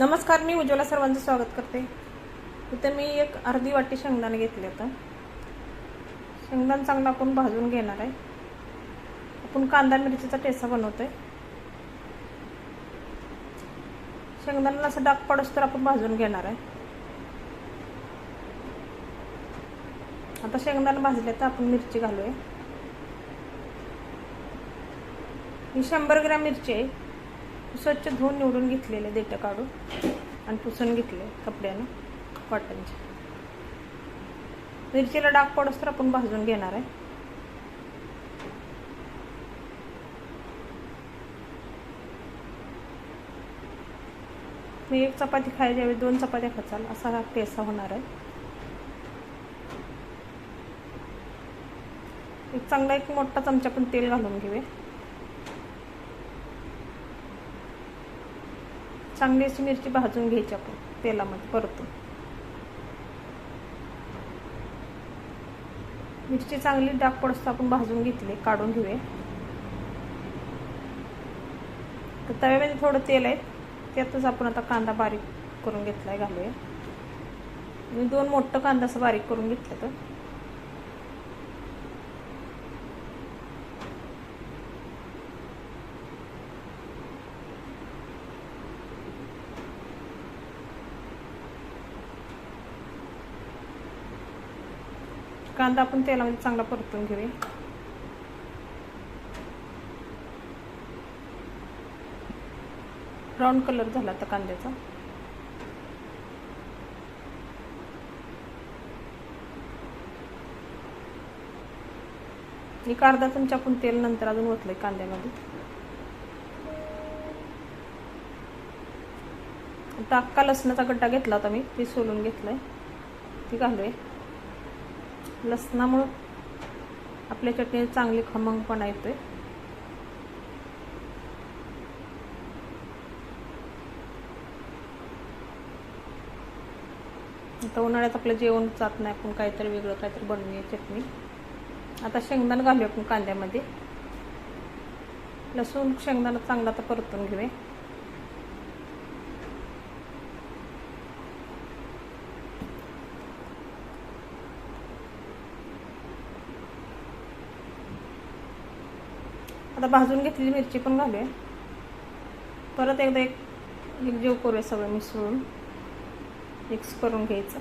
नमस्कार मी उज्ज्वला सर्वांचं स्वागत करते. इथे मी एक अर्धी वाटी शेंगदाणे घेतले होतं. शेंगदाण चांगला आपण भाजून घेणार आहे. आपण कांदा मिरचीचा टेसा बनवतो आहे शेंगदाण्याला असं डाग पडस तर आपण भाजून घेणार आहे. आता शेंगदाणे भाजले तर आपण मिरची घालूया. ही शंभर ग्रॅम मिरची आहे. स्वच्छ धुवून निवडून घेतलेले देठं काढून आणि पुसून घेतले कपड्यानं कॉटनचे मिरचीला डाग पडस तर आपण भाजून घेणार आहे. मी एक चपाती खायच्या वेळी दोन चपात्या खचाल असा हा होणार आहे. एक चांगला एक मोठा चमचा पण तेल घालून घेऊया. चांगली अशी मिरची भाजून घ्यायची आपण तेलामध्ये परतून. मिरची चांगली डाग पडस्त आपण भाजून घेतली काढून घेऊया. तर तव्यामध्ये थोडं तेल आहे त्यातच आपण आता कांदा बारीक करून घेतलाय घालूया. मी दोन मोठं कांदा असं बारीक करून घेतलं तर. कांदा आपण तेलामध्ये चांगला परतून घेऊया. ब्राऊन कलर झाला आता कांद्याचा. एक अर्धा चमचा आपण तेल नंतर अजून ओतलंय कांद्यामध्ये. आता अक्का लसणाचा गड्डा घेतला होता मी ते सोलून घेतलंय. ती घालूया. लसणामुळं आपल्या चटणीत चांगली खमंगपणा येतोय. आता उन्हाळ्यात आपलं जेवण जात नाही आपण काहीतरी वेगळं काहीतरी बनवूया चटणी. आता शेंगदाणा घालूया आपण कांद्यामध्ये. लसूण शेंगदाणा चांगला आता परतून घेऊया. आता भाजून घेतलेली मिरची पण घालूया. परत एकदा एक एक जीव करूया सगळं मिसळून. मिक्स करून घ्यायचं.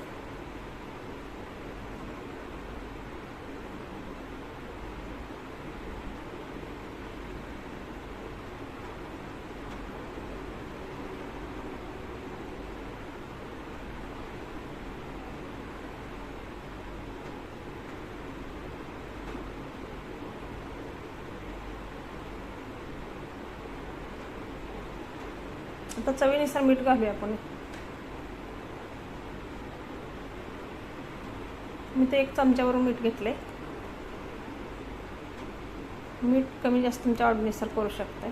आता चवीनुसार मीठ घालूया आपण. मी ते एक चमच्यावरून मीठ घेतले मीठ कमी जास्त तुमच्या आवडीनुसार करू शकताय.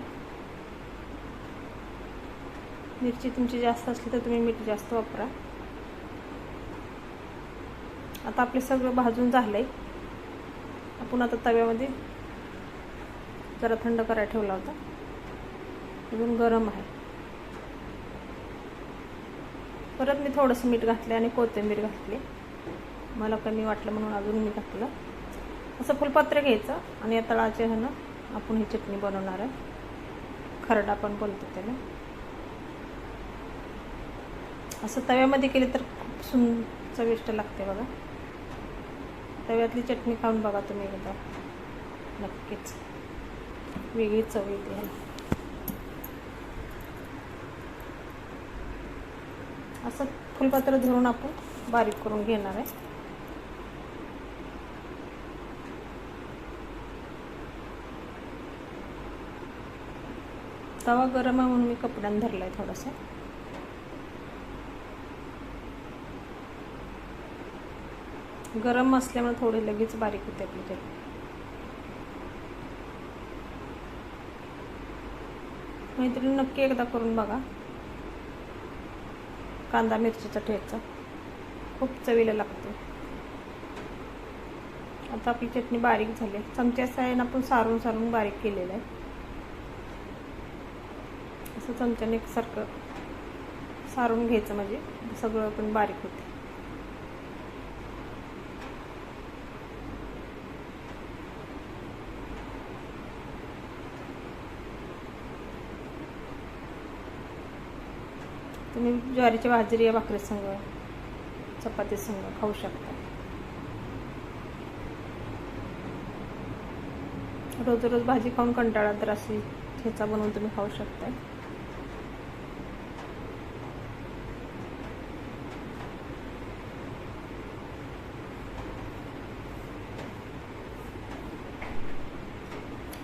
मिरची तुमची जास्त असली तर तुम्ही मीठ जास्त वापरा. आता आपले सगळं भाजून झालं आहे आपण आता तव्यामध्ये जरा थंड करायला ठेवला होता. अजून गरम आहे. परत मी थोडंसं मीठ घातले आणि कोथिंबीर घातली. मला कमी वाटलं म्हणून अजून मी घातलं. असं फुलपात्र घ्यायचं आणि या तळाच्या ह्यानं आपण ही चटणी बनवणार आहे. खरडा पण बोलतो त्याला. असं तव्यामध्ये केली तर खूप सुंद चविष्ट लागते बघा. तव्यातली चटणी खाऊन बघा तुम्ही एकदा. नक्कीच. वेगळी चव येते. ह्याला असं फुलपात्र धरून आपण बारीक करून घेणार आहे. तवा गरम आहे म्हणून मी कपड्यानं धरलाय थोडासा. गरम असल्यामुळे थोडी लगेच बारीक होते आपली चटणी मैत्रिणी नक्की एकदा करून बघा. कांदा मिरचीचा ठेचा. खूप चवीला लागतो आता आपली चटणी बारीक झाली चमच्या सायन आपण सारून सारून बारीक केलेलं आहे. असं चमच्याने एकसारखं सारून घ्यायचं म्हणजे सगळं पण बारीक होते. तुम्ही ज्वारीची बाजरी या भाकरी संग चपाती संग खाऊ शकता. रोज रोज भाजी खाऊन कंटाळा तर अशी ठेचा बनवून तुम्ही खाऊ शकता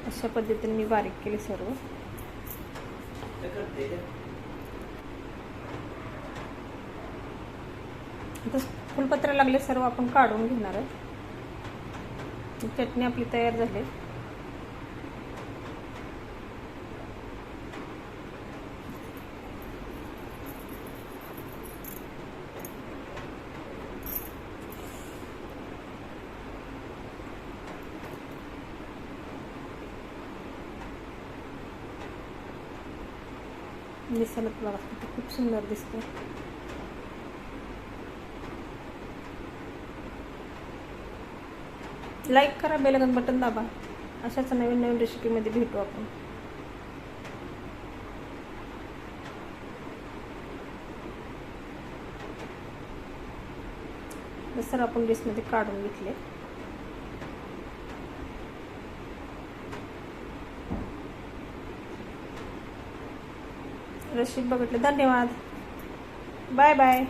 अशा पद्धतीने मी बारीक केले सर्व. आता फुलपत्र लागले सर्व आपण काढून घेणार आहे चटणी आपली तयार झाली. दिसायला बघा खूप सुंदर दिसते लाईक करा बेलगन बटन दाबा. अशाच नवीन नवीन रेसिपीमध्ये भेटू आपण. सर आपण डिशमध्ये काढून घेतले. रशीद बघितले. धन्यवाद. Bye bye